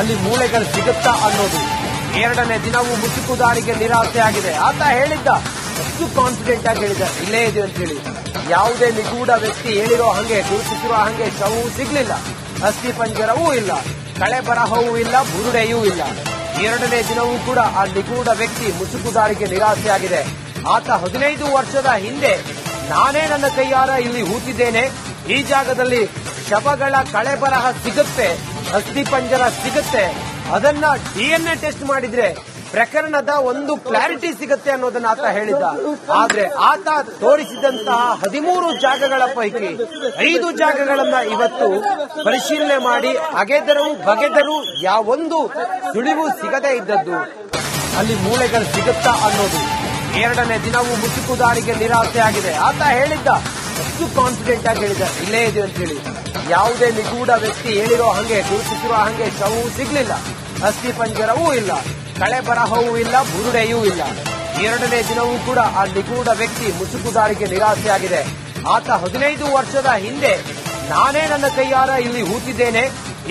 ಅಲ್ಲಿ ಮೂಳೆಗಳು ಸಿಗುತ್ತಾ ಅನ್ನೋದು. ಎರಡನೇ ದಿನವೂ ಮುಸುಕುದಾರಿಗೆ ನಿರಾಸೆ ಆಗಿದೆ ಆತ ಹೇಳಿದ್ದ, ಅಷ್ಟು ಕಾನ್ಫಿಡೆಂಟ್ ಆಗಿ ಹೇಳಿದ ಇಲ್ಲೇ ಇದೆ ಅಂತ ಹೇಳಿ. ಯಾವುದೇ ನಿಗೂಢ ವ್ಯಕ್ತಿ ಹೇಳಿರೋ ಹಂಗೆ ಗುರುತಿಸಿರೋ ಹಂಗೆ ಶವೂ ಸಿಗ್ಲಿಲ್ಲ. ಅಸ್ಥಿ ಪಂಜರವೂ ಇಲ್ಲ. ಕಳೆ ಬರಹವೂ ಇಲ್ಲ, ಬುರುಡೆಯೂ ಇಲ್ಲ. ಎರಡನೇ ದಿನವೂ ಕೂಡ ಆ ನಿಗೂಢ ವ್ಯಕ್ತಿ ಮುಸುಕುದಾರಿಗೆ ನಿರಾಸೆ ಆಗಿದೆ ಆತ ಹದಿನೈದು ವರ್ಷದ ಹಿಂದೆ, ನಾನೇ ನನ್ನ ಕೈಯಾರ ಇಲ್ಲಿ ಹೂತಿದ್ದೇನೆ. ಈ ಜಾಗದಲ್ಲಿ ಶವಗಳ ಕಳೆ ಬರಹ ಸಿಗುತ್ತೆ ಅಸ್ಥಿ ಪಂಜರ ಸಿಗುತ್ತೆ. ಅದನ್ನ ಡಿಎನ್ಎ ಟೆಸ್ಟ್ ಮಾಡಿದ್ರೆ ಪ್ರಕರಣದ ಒಂದು ಕ್ಲಾರಿಟಿ ಸಿಗುತ್ತೆ ಅನ್ನೋದನ್ನ ಆತ ಹೇಳಿದ್ದ. ಆದ್ರೆ ಆತ ತೋರಿಸಿದಂತಹ ಹದಿಮೂರು ಜಾಗಗಳ ಪೈಕಿ ಐದು ಜಾಗಗಳನ್ನ ಇವತ್ತು ಪರಿಶೀಲನೆ ಮಾಡಿ ಅಗೆದರು, ಬಗೆದರು ಯಾವೊಂದು ಸುಳಿವು ಸಿಗದೇ ಇದ್ದದ್ದು. ಅಲ್ಲಿ ಮೂಳೆಗಳು ಸಿಗುತ್ತಾ ಅನ್ನೋದು ಎರಡನೇ ದಿನವೂ ಮುಸುಕುದಾರಿಗೆ ನಿರಾಸೆ ಆಗಿದೆ ಆತ ಹೇಳಿದ್ದ ಅಷ್ಟು ಕಾನ್ಫಿಡೆಂಟ್ ಆಗಿ ಹೇಳಿದ ಇಲ್ಲೇ ಇದೆ ಅಂತ ಹೇಳಿ. ಯಾವುದೇ ನಿಗೂಢ ವ್ಯಕ್ತಿ ಹೇಳಿರೋ ಹಂಗೆ ಗುರುತಿಸಿರೋ ಹಂಗೆ ಶವೂ ಸಿಗ್ಲಿಲ್ಲ. ಅಸ್ಥಿ ಪಂಜರವೂ ಇಲ್ಲ. ಕಳೆ ಬರಹವೂ ಇಲ್ಲ, ಬುರುಡೆಯೂ ಇಲ್ಲ. ಎರಡನೇ ದಿನವೂ ಕೂಡ ಆ ನಿಗೂಢ ವ್ಯಕ್ತಿ ಮುಸುಕುದಾರಿಗೆ ನಿರಾಸೆ ಆಗಿದೆ ಆತ ಹದಿನೈದು ವರ್ಷದ ಹಿಂದೆ, ನಾನೇ ನನ್ನ ಕೈಯಾರ ಇಲ್ಲಿ ಹೂತಿದ್ದೇನೆ.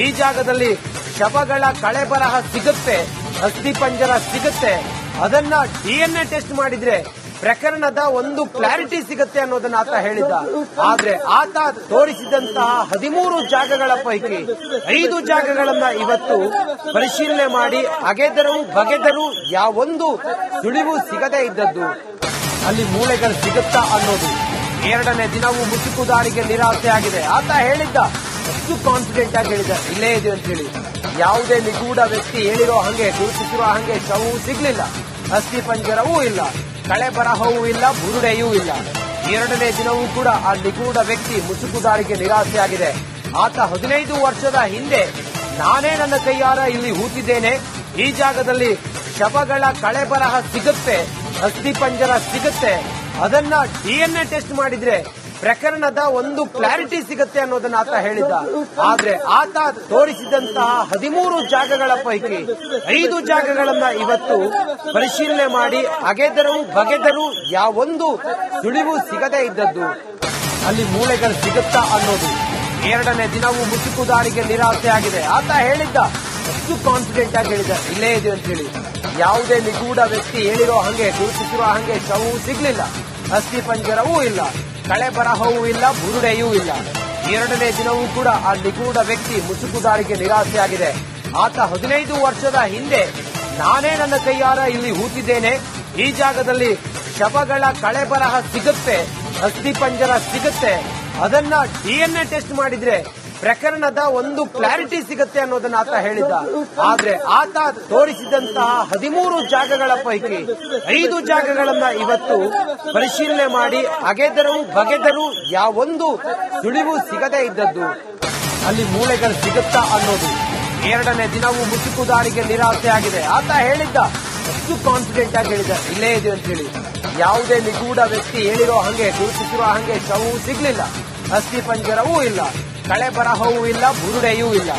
ಈ ಜಾಗದಲ್ಲಿ ಶವಗಳ ಕಳೆ ಬರಹ ಸಿಗುತ್ತೆ ಅಸ್ಥಿ ಪಂಜರ ಸಿಗುತ್ತೆ. ಅದನ್ನ ಡಿಎನ್ಎ ಟೆಸ್ಟ್ ಮಾಡಿದ್ರೆ ಪ್ರಕರಣದ ಒಂದು ಕ್ಲಾರಿಟಿ ಸಿಗುತ್ತೆ ಅನ್ನೋದನ್ನ ಆತ ಹೇಳಿದ್ದ. ಆದ್ರೆ ಆತ ತೋರಿಸಿದಂತಹ ಹದಿಮೂರು ಜಾಗಗಳ ಪೈಕಿ ಐದು ಜಾಗಗಳನ್ನ ಇವತ್ತು ಪರಿಶೀಲನೆ ಮಾಡಿ ಅಗೆದರು ಬಗೆದರು ಯಾವೊಂದು ಸುಳಿವು ಸಿಗದೇ ಇದ್ದದ್ದು. ಅಲ್ಲಿ ಮೂಳೆಗಳು ಸಿಗುತ್ತಾ ಅನ್ನೋದು ಎರಡನೇ ದಿನವೂ ಮುಸುಕುದಾರಿಗೆ ನಿರಾಸೆ ಆಗಿದೆ. ಆತ ಹೇಳಿದ್ದ, ಅಷ್ಟು ಕಾನ್ಫಿಡೆಂಟ್ ಆಗಿ ಹೇಳಿದ ಇಲ್ಲೇ ಇದೆ ಅಂತ ಹೇಳಿ. ಯಾವುದೇ ನಿಗೂಢ ವ್ಯಕ್ತಿ ಹೇಳಿರೋ ಹಂಗೆ, ಗುರುತಿಸಿರೋ ಹಂಗೆ ಶವೂ ಸಿಗ್ಲಿಲ್ಲ. ಅಸ್ಥಿ ಪಂಜರವೂ ಇಲ್ಲ. ಕಳೆ ಬರಹವೂ ಇಲ್ಲ ಬುರುಡೆಯೂ ಇಲ್ಲ. ಎರಡನೇ ದಿನವೂ ಕೂಡ ಆ ನಿಗೂಢ ವ್ಯಕ್ತಿ ಮುಸುಕುದಾರಿಗೆ ನಿರಾಸೆಯಾಗಿದೆ. ಆತ ಹದಿನೈದು ವರ್ಷದ ಹಿಂದೆ, ನಾನೇ ನನ್ನ ಕೈಯಾರ ಇಲ್ಲಿ ಹೂತಿದ್ದೇನೆ ಈ ಜಾಗದಲ್ಲಿ ಶವಗಳ ಕಳೆ ಬರಹ ಸಿಗುತ್ತೆ ಅಸ್ಥಿ ಪಂಜರ ಸಿಗುತ್ತೆ. ಅದನ್ನ ಡಿಎನ್ಎ ಟೆಸ್ಟ್ ಮಾಡಿದ್ರೆ ಪ್ರಕರಣದ ಒಂದು ಕ್ಲಾರಿಟಿ ಸಿಗುತ್ತೆ ಅನ್ನೋದನ್ನ ಆತ ಹೇಳಿದ್ದ. ಆದ್ರೆ ಆತ ತೋರಿಸಿದಂತಹ ಹದಿಮೂರು ಜಾಗಗಳ ಪೈಕಿ ಐದು ಜಾಗಗಳನ್ನ ಇವತ್ತು ಪರಿಶೀಲನೆ ಮಾಡಿ ಅಗೆದರು ಬಗೆದರು ಯಾವೊಂದು ಸುಳಿವು ಸಿಗದೇ ಇದ್ದದ್ದು. ಅಲ್ಲಿ ಮೂಳೆಗಳು ಸಿಗುತ್ತಾ ಅನ್ನೋದು ಎರಡನೇ ದಿನವೂ ಮುಸುಕುದಾರಿಗೆ ನಿರಾಸೆ ಆಗಿದೆ. ಆತ ಹೇಳಿದ್ದ, ಅಷ್ಟು ಕಾನ್ಫಿಡೆಂಟ್ ಆಗಿ ಹೇಳಿದ ಇಲ್ಲೇ ಇದೆ ಅಂತ ಹೇಳಿ. ಯಾವುದೇ ನಿಗೂಢ ವ್ಯಕ್ತಿ ಹೇಳಿರೋ ಹಂಗೆ, ಗುರುತಿಸಿರೋ ಹಂಗೆ ಶವೂ ಸಿಗ್ಲಿಲ್ಲ. ಅಸ್ಥಿ ಪಂಜರವೂ ಇಲ್ಲ. ಕಳೆ ಬರಹವೂ ಇಲ್ಲ ಬುರುಡೆಯೂ ಇಲ್ಲ. ಎರಡನೇ ದಿನವೂ ಕೂಡ ಆ ನಿಗೂಢ ವ್ಯಕ್ತಿ ಮುಸುಕುದಾರಿಗೆ ನಿರಾಸೆಯಾಗಿದೆ. ಆತ ಹದಿನೈದು ವರ್ಷದ ಹಿಂದೆ, ನಾನೇ ನನ್ನ ಕೈಯಾರ ಇಲ್ಲಿ ಹೂತಿದ್ದೇನೆ ಈ ಜಾಗದಲ್ಲಿ ಶವಗಳ ಕಳೆ ಬರಹ ಸಿಗುತ್ತೆ ಅಸ್ಥಿ ಪಂಜರ ಸಿಗುತ್ತೆ. ಅದನ್ನ ಡಿಎನ್ಎ ಟೆಸ್ಟ್ ಮಾಡಿದ್ರೆ ಪ್ರಕರಣದ ಒಂದು ಕ್ಲಾರಿಟಿ ಸಿಗುತ್ತೆ ಅನ್ನೋದನ್ನ ಆತ ಹೇಳಿದ್ದ. ಆದ್ರೆ ಆತ ತೋರಿಸಿದಂತಹ ಹದಿಮೂರು ಜಾಗಗಳ ಪೈಕಿ ಐದು ಜಾಗಗಳನ್ನ ಇವತ್ತು ಪರಿಶೀಲನೆ ಮಾಡಿ ಅಗೆದರು ಬಗೆದರು ಯಾವೊಂದು ಸುಳಿವು ಸಿಗದೇ ಇದ್ದದ್ದು. ಅಲ್ಲಿ ಮೂಳೆಗಳು ಸಿಗುತ್ತಾ ಅನ್ನೋದು ಎರಡನೇ ದಿನವೂ ಮುಸುಕುದಾರಿಗೆ ನಿರಾಸೆ ಆಗಿದೆ. ಆತ ಹೇಳಿದ್ದ, ಅಷ್ಟು ಕಾನ್ಫಿಡೆಂಟ್ ಆಗಿ ಹೇಳಿದ ಇಲ್ಲೇ ಇದೆ ಅಂತ ಹೇಳಿ. ಯಾವುದೇ ನಿಗೂಢ ವ್ಯಕ್ತಿ ಹೇಳಿರೋ ಹಂಗೆ, ಗುರುತಿಸಿರೋ ಹಂಗೆ ಶವೂ ಸಿಗ್ಲಿಲ್ಲ. ಅಸ್ಥಿ ಪಂಜರವೂ ಇಲ್ಲ. ಕಳೆ ಬರಹವೂ ಇಲ್ಲ ಬುರುಡೆಯೂ ಇಲ್ಲ.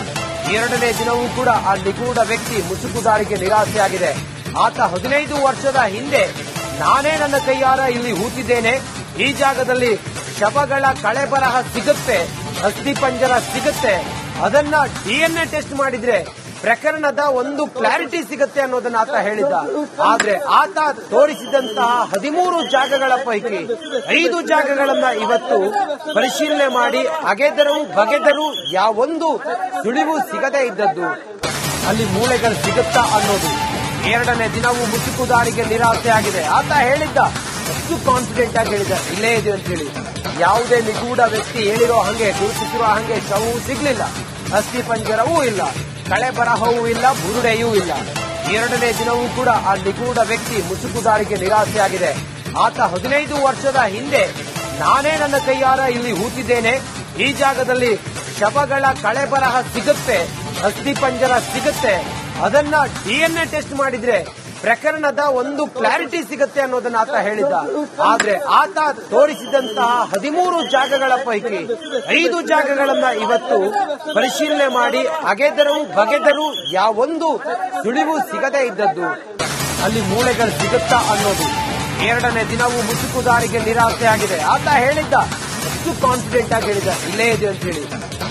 ಎರಡನೇ ದಿನವೂ ಕೂಡ ಆ ನಿಗೂಢ ವ್ಯಕ್ತಿ ಮುಸುಕುದಾರಿಗೆ ನಿರಾಸೆಯಾಗಿದೆ. ಆತ ಹದಿನೈದು ವರ್ಷದ ಹಿಂದೆ, ನಾನೇ ನನ್ನ ಕೈಯಾರ ಇಲ್ಲಿ ಹೂತಿದ್ದೇನೆ ಈ ಜಾಗದಲ್ಲಿ ಶವಗಳ ಕಳೆ ಬರಹ ಸಿಗುತ್ತೆ ಅಸ್ಥಿ ಪಂಜರ ಸಿಗುತ್ತೆ. ಅದನ್ನ ಡಿಎನ್ಎ ಟೆಸ್ಟ್ ಮಾಡಿದ್ರೆ ಪ್ರಕರಣದ ಒಂದು ಕ್ಲಾರಿಟಿ ಸಿಗುತ್ತೆ ಅನ್ನೋದನ್ನ ಆತ ಹೇಳಿದ್ದ. ಆದ್ರೆ ಆತ ತೋರಿಸಿದಂತಹ ಹದಿಮೂರು ಜಾಗಗಳ ಪೈಕಿ ಐದು ಜಾಗಗಳನ್ನ ಇವತ್ತು ಪರಿಶೀಲನೆ ಮಾಡಿ ಅಗೆದರು ಬಗೆದರು ಯಾವೊಂದು ಸುಳಿವು ಸಿಗದೇ ಇದ್ದದ್ದು. ಅಲ್ಲಿ ಮೂಳೆಗಳು ಸಿಗುತ್ತಾ ಅನ್ನೋದು ಎರಡನೇ ದಿನವೂ ಮುಸುಕುದಾರಿಗೆ ನಿರಾಸೆ ಆಗಿದೆ. ಆತ ಹೇಳಿದ್ದ, ಅಷ್ಟು ಕಾನ್ಫಿಡೆಂಟ್ ಆಗಿ ಹೇಳಿದ ಇಲ್ಲೇ ಇದೆ ಅಂತ ಹೇಳಿ. ಯಾವುದೇ ನಿಗೂಢ ವ್ಯಕ್ತಿ ಹೇಳಿರೋ ಹಂಗೆ, ಗುರುತಿಸಿರೋ ಹಂಗೆ ಶವೂ ಸಿಗ್ಲಿಲ್ಲ. ಅಸ್ಥಿ ಪಂಜರವೂ ಇಲ್ಲ. ಕಳೆ ಬರಹವೂ ಇಲ್ಲ ಬುರುಡೆಯೂ ಇಲ್ಲ. ಎರಡನೇ ದಿನವೂ ಕೂಡ ಆ ನಿಗೂಢ ವ್ಯಕ್ತಿ ಮುಸುಕುದಾರಿಗೆ ನಿರಾಸೆಯಾಗಿದೆ. ಆತ ಹದಿನೈದು ವರ್ಷದ ಹಿಂದೆ, ನಾನೇ ನನ್ನ ಕೈಯಾರ ಇಲ್ಲಿ ಹೂತಿದ್ದೇನೆ ಈ ಜಾಗದಲ್ಲಿ ಶವಗಳ ಕಳೆ ಬರಹ ಸಿಗುತ್ತೆ ಅಸ್ಥಿ ಪಂಜರ ಸಿಗುತ್ತೆ. ಅದನ್ನ ಡಿಎನ್ಎ ಟೆಸ್ಟ್ ಮಾಡಿದ್ರೆ ಪ್ರಕರಣದ ಒಂದು ಕ್ಲಾರಿಟಿ ಸಿಗುತ್ತೆ ಅನ್ನೋದನ್ನ ಆತ ಹೇಳಿದ್ದ. ಆದ್ರೆ ಆತ ತೋರಿಸಿದಂತಹ ಹದಿಮೂರು ಜಾಗಗಳ ಪೈಕಿ ಐದು ಜಾಗಗಳನ್ನ ಇವತ್ತು ಪರಿಶೀಲನೆ ಮಾಡಿ ಅಗೆದರು ಬಗೆದರು ಯಾವೊಂದು ಸುಳಿವು ಸಿಗದೇ ಇದ್ದದ್ದು. ಅಲ್ಲಿ ಮೂಳೆಗಳು ಸಿಗುತ್ತಾ ಅನ್ನೋದು ಎರಡನೇ ದಿನವೂ ಮುಸುಕುದಾರಿಗೆ ನಿರಾಸೆ ಆಗಿದೆ. ಆತ ಹೇಳಿದ್ದ, ಅಷ್ಟು ಕಾನ್ಫಿಡೆಂಟ್ ಆಗಿ ಹೇಳಿದ ಇಲ್ಲೇ ಇದೆ ಅಂತ ಹೇಳಿ.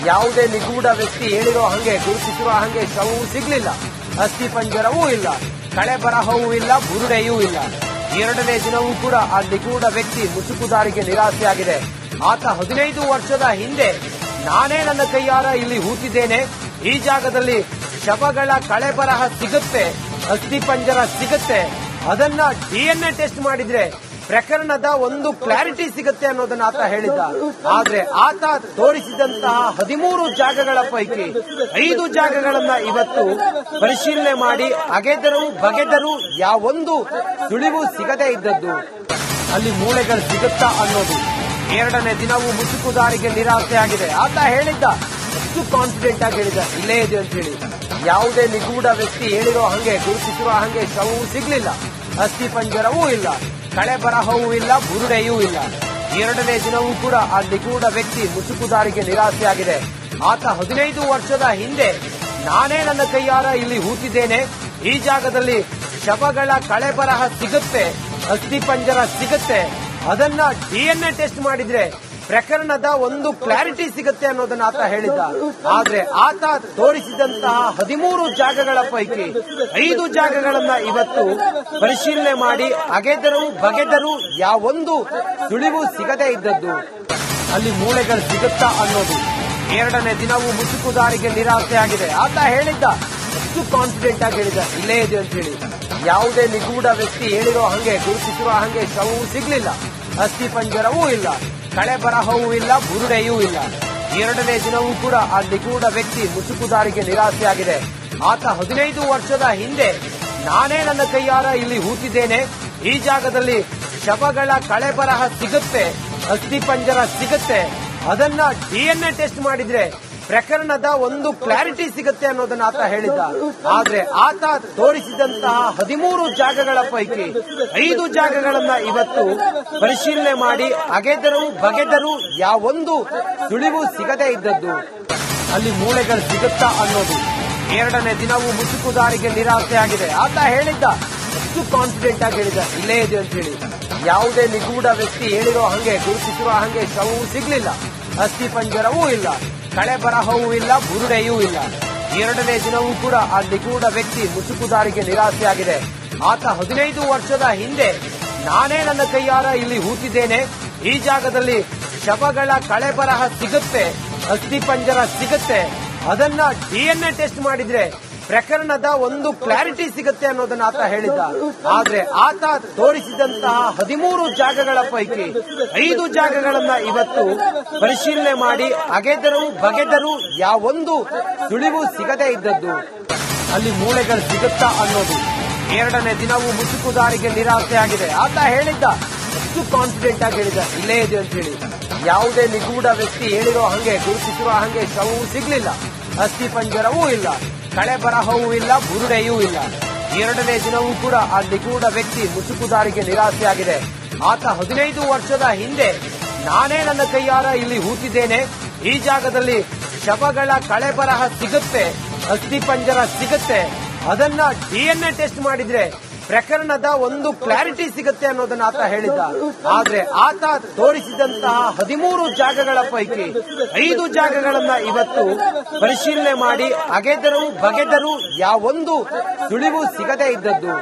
ಯಾವುದೇ ನಿಗೂಢ ವ್ಯಕ್ತಿ ಹೇಳಿರೋ ಹಂಗೆ ಗುರುತಿಸಿರೋ ಹಂಗೆ ಶವವು ಸಿಗ್ಲಿಲ್ಲ. ಅಸ್ಥಿ ಪಂಜರವೂ ಇಲ್ಲ. ಕಳೆ ಬರಹವೂ ಇಲ್ಲ, ಬುರುಡೆಯೂ ಇಲ್ಲ. ಎರಡನೇ ದಿನವೂ ಕೂಡ ಆ ನಿಗೂಢ ವ್ಯಕ್ತಿ ಮುಸುಕುದಾರಿಗೆ ನಿರಾಸೆಯಾಗಿದೆ. ಆತ ಹದಿನೈದು ವರ್ಷದ ಹಿಂದೆ ನಾನೇ ನನ್ನ ಕೈಯಾರ ಇಲ್ಲಿ ಹೂತಿದ್ದೇನೆ. ಈ ಜಾಗದಲ್ಲಿ ಶವಗಳ ಕಳೆ ಬರಹ ಸಿಗುತ್ತೆ ಅಸ್ಥಿ ಪಂಜರ ಸಿಗುತ್ತೆ. ಅದನ್ನ ಡಿಎನ್ಎ ಟೆಸ್ಟ್ ಮಾಡಿದ್ರೆ ಪ್ರಕರಣದ ಒಂದು ಕ್ಲಾರಿಟಿ ಸಿಗುತ್ತೆ ಅನ್ನೋದನ್ನ ಆತ ಹೇಳಿದ್ದ. ಆದ್ರೆ ಆತ ತೋರಿಸಿದಂತಹ ಹದಿಮೂರು ಜಾಗಗಳ ಪೈಕಿ ಐದು ಜಾಗಗಳನ್ನ ಇವತ್ತು ಪರಿಶೀಲನೆ ಮಾಡಿ ಅಗೆದರು ಬಗೆದರು ಯಾವೊಂದು ಸುಳಿವು ಸಿಗದೇ ಇದ್ದದ್ದು. ಅಲ್ಲಿ ಮೂಳೆಗಳು ಸಿಗುತ್ತಾ ಅನ್ನೋದು ಎರಡನೇ ದಿನವೂ ಮುಸುಕುದಾರಿಗೆ ನಿರಾಸೆಯಾಗಿದೆ ಆತ ಹೇಳಿದ್ದ, ಅಷ್ಟು ಕಾನ್ಫಿಡೆಂಟ್ ಆಗಿ ಹೇಳಿದ ಇಲ್ಲೇ ಇದೆ ಅಂತ ಹೇಳಿ. ಯಾವುದೇ ನಿಗೂಢ ವ್ಯಕ್ತಿ ಹೇಳಿರೋ ಹಂಗೆ, ಗುರುತಿಸಿರೋ ಹಂಗೆ ಶವವೂ ಸಿಗ್ಲಿಲ್ಲ. ಅಸ್ಥಿ ಪಂಜರವೂ ಇಲ್ಲ. ಕಳೆ ಬರಹವೂ ಇಲ್ಲ, ಬುರುಡೆಯೂ ಇಲ್ಲ. ಎರಡನೇ ದಿನವೂ ಕೂಡ ಆ ನಿಗೂಢ ವ್ಯಕ್ತಿ ಮುಸುಕುದಾರಿಗೆ ನಿರಾಸೆಯಾಗಿದೆ. ಆತ ಹದಿನೈದು ವರ್ಷದ ಹಿಂದೆ ನಾನೇ ನನ್ನ ಕೈಯಾರ ಇಲ್ಲಿ ಹೂತಿದ್ದೇನೆ. ಈ ಜಾಗದಲ್ಲಿ ಶವಗಳ ಕಳೆ ಬರಹ ಸಿಗುತ್ತೆ ಅಸ್ಥಿ ಪಂಜರ ಸಿಗುತ್ತೆ. ಅದನ್ನ ಡಿಎನ್ಎ ಟೆಸ್ಟ್ ಮಾಡಿದ್ರೆ ಪ್ರಕರಣದ ಒಂದು ಕ್ಲಾರಿಟಿ ಸಿಗುತ್ತೆ ಅನ್ನೋದನ್ನ ಆತ ಹೇಳಿದ್ದ. ಆದ್ರೆ ಆತ ತೋರಿಸಿದಂತಹ ಹದಿಮೂರು ಜಾಗಗಳ ಪೈಕಿ ಐದು ಜಾಗಗಳನ್ನ ಇವತ್ತು ಪರಿಶೀಲನೆ ಮಾಡಿ ಅಗೆದರು ಬಗೆದರು ಯಾವೊಂದು ಸುಳಿವು ಸಿಗದೇ ಇದ್ದದ್ದು. ಅಲ್ಲಿ ಮೂಳೆಗಳು ಸಿಗುತ್ತಾ ಅನ್ನೋದು ಎರಡನೇ ದಿನವೂ ಮುಸುಕುದಾರಿಗೆ ನಿರಾಸೆಯಾಗಿದೆ ಆತ ಹೇಳಿದ್ದ, ಅಷ್ಟು ಕಾನ್ಫಿಡೆಂಟ್ ಆಗಿ ಹೇಳಿದ ಇಲ್ಲೇ ಇದೆ ಅಂತ ಹೇಳಿ. ಯಾವುದೇ ನಿಗೂಢ ವ್ಯಕ್ತಿ ಹೇಳಿರೋ ಹಂಗೆ, ಗುರುತಿಸಿರೋ ಹಂಗೆ ಶವವೂ ಸಿಗ್ಲಿಲ್ಲ. ಅಸ್ಥಿ ಪಂಜರವೂ ಇಲ್ಲ. ಕಳೆ ಬರಹವೂ ಇಲ್ಲ, ಬುರುಡೆಯೂ ಇಲ್ಲ. ಎರಡನೇ ದಿನವೂ ಕೂಡ ಆ ನಿಗೂಢ ವ್ಯಕ್ತಿ ಮುಸುಕುದಾರಿಗೆ ನಿರಾಸೆಯಾಗಿದೆ. ಆತ ಹದಿನೈದು ವರ್ಷದ ಹಿಂದೆ ನಾನೇ ನನ್ನ ಕೈಯಾರ ಇಲ್ಲಿ ಹೂತಿದ್ದೇನೆ. ಈ ಜಾಗದಲ್ಲಿ ಶವಗಳ ಕಳೆ ಬರಹ ಸಿಗುತ್ತೆ ಅಸ್ಥಿ ಪಂಜರ ಸಿಗುತ್ತೆ. ಅದನ್ನ ಡಿಎನ್ಎ ಟೆಸ್ಟ್ ಮಾಡಿದ್ರೆ ಪ್ರಕರಣದ ಒಂದು ಕ್ಲಾರಿಟಿ ಸಿಗುತ್ತೆ ಅನ್ನೋದನ್ನ ಆತ ಹೇಳಿದ್ದ. ಆದ್ರೆ ಆತ ತೋರಿಸಿದಂತಹ ಹದಿಮೂರು ಜಾಗಗಳ ಪೈಕಿ ಐದು ಜಾಗಗಳನ್ನ ಇವತ್ತು ಪರಿಶೀಲನೆ ಮಾಡಿ ಅಗೆದರು ಬಗೆದರು ಯಾವೊಂದು ಸುಳಿವು ಸಿಗದೇ ಇದ್ದದ್ದು. ಅಲ್ಲಿ ಮೂಳೆಗಳು ಸಿಗುತ್ತಾ ಅನ್ನೋದು ಎರಡನೇ ದಿನವೂ ಮುಸುಕುದಾರಿಗೆ ನಿರಾಸೆಯಾಗಿದೆ ಆತ ಹೇಳಿದ್ದ, ಅಷ್ಟು ಕಾನ್ಫಿಡೆಂಟ್ ಆಗಿ ಹೇಳಿದ ಇಲ್ಲೇ ಇದೆ ಅಂತ ಹೇಳಿ. ಯಾವುದೇ ನಿಗೂಢ ವ್ಯಕ್ತಿ ಹೇಳಿರೋ ಹಂಗೆ, ಗುರುತಿಸಿರೋ ಹಂಗೆ ಶವವೂ ಸಿಗ್ಲಿಲ್ಲ. ಅಸ್ಥಿ ಪಂಜರವೂ ಇಲ್ಲ. ಕಳೆ ಬರಹವೂ ಇಲ್ಲ, ಬುರುಡೆಯೂ ಇಲ್ಲ. ಎರಡನೇ ದಿನವೂ ಕೂಡ ಆ ನಿಗೂಢ ವ್ಯಕ್ತಿ ಮುಸುಕುದಾರಿಗೆ ನಿರಾಸೆಯಾಗಿದೆ. ಆತ ಹದಿನೈದು ವರ್ಷದ ಹಿಂದೆ ನಾನೇ ನನ್ನ ಕೈಯಾರ ಇಲ್ಲಿ ಹೂತಿದ್ದೇನೆ. ಈ ಜಾಗದಲ್ಲಿ ಶವಗಳ ಕಳೆ ಬರಹ ಸಿಗುತ್ತೆ ಅಸ್ಥಿ ಪಂಜರ ಸಿಗುತ್ತೆ. ಅದನ್ನ ಡಿಎನ್ಎ ಟೆಸ್ಟ್ ಮಾಡಿದ್ರೆ ಪ್ರಕರಣದ ಒಂದು ಕ್ಲಾರಿಟಿ ಸಿಗುತ್ತೆ ಅನ್ನೋದನ್ನ ಆತ ಹೇಳಿದ್ದ. ಆದ್ರೆ ಆತ ತೋರಿಸಿದಂತಹ ಹದಿಮೂರು ಜಾಗಗಳ ಪೈಕಿ ಐದು ಜಾಗಗಳನ್ನ ಇವತ್ತು ಪರಿಶೀಲನೆ ಮಾಡಿ ಅಗೆದರು ಬಗೆದರು ಯಾವೊಂದು ಸುಳಿವು ಸಿಗದೇ ಇದ್ದದ್ದು. ಅಲ್ಲಿ ಮೂಳೆಗಳು ಸಿಗುತ್ತಾ ಅನ್ನೋದು ಎರಡನೇ ದಿನವೂ ಮುಸುಕುದಾರಿಗೆ ನಿರಾಸೆಯಾಗಿದೆ ಆತ ಹೇಳಿದ್ದ, ಅಷ್ಟು ಕಾನ್ಫಿಡೆಂಟ್ ಆಗಿ ಹೇಳಿದ ಇಲ್ಲೇ ಇದೆ ಅಂತ ಹೇಳಿ. ಯಾವುದೇ ನಿಗೂಢ ವ್ಯಕ್ತಿ ಹೇಳಿರೋ ಹಂಗೆ, ಗುರುತಿಸಿರೋ ಹಂಗೆ ಶವವೂ ಸಿಗ್ಲಿಲ್ಲ. ಅಸ್ಥಿ ಪಂಜರವೂ ಇಲ್ಲ. ಕಳೆ ಬರಹವೂ ಇಲ್ಲ, ಬುರುಡೆಯೂ ಇಲ್ಲ. ಎರಡನೇ ದಿನವೂ ಕೂಡ ಆ ನಿಗೂಢ ವ್ಯಕ್ತಿ ಮುಸುಕುದಾರಿಗೆ ನಿರಾಸೆಯಾಗಿದೆ. ಆತ ಹದಿನೈದು ವರ್ಷದ ಹಿಂದೆ ನಾನೇ ನನ್ನ ಕೈಯಾರ ಇಲ್ಲಿ ಹೂತಿದ್ದೇನೆ. ಈ ಜಾಗದಲ್ಲಿ ಶವಗಳ ಕಳೆ ಬರಹ ಸಿಗುತ್ತೆ ಅಸ್ಥಿ ಪಂಜರ ಸಿಗುತ್ತೆ. ಅದನ್ನ ಡಿಎನ್ಎ ಟೆಸ್ಟ್ ಮಾಡಿದ್ರೆ ಪ್ರಕರಣದ ಒಂದು ಕ್ಲಾರಿಟಿ ಸಿಗುತ್ತೆ ಅನ್ನೋದನ್ನ ಆತ ಹೇಳಿದ್ದ. ಆದ್ರೆ ಆತ ತೋರಿಸಿದಂತಹ ಹದಿಮೂರು ಜಾಗಗಳ ಪೈಕಿ ಐದು ಜಾಗಗಳನ್ನ ಇವತ್ತು ಪರಿಶೀಲನೆ ಮಾಡಿ ಅಗೆದರು ಬಗೆದರು ಯಾವೊಂದು ಸುಳಿವು ಸಿಗದೇ ಇದ್ದದ್ದು.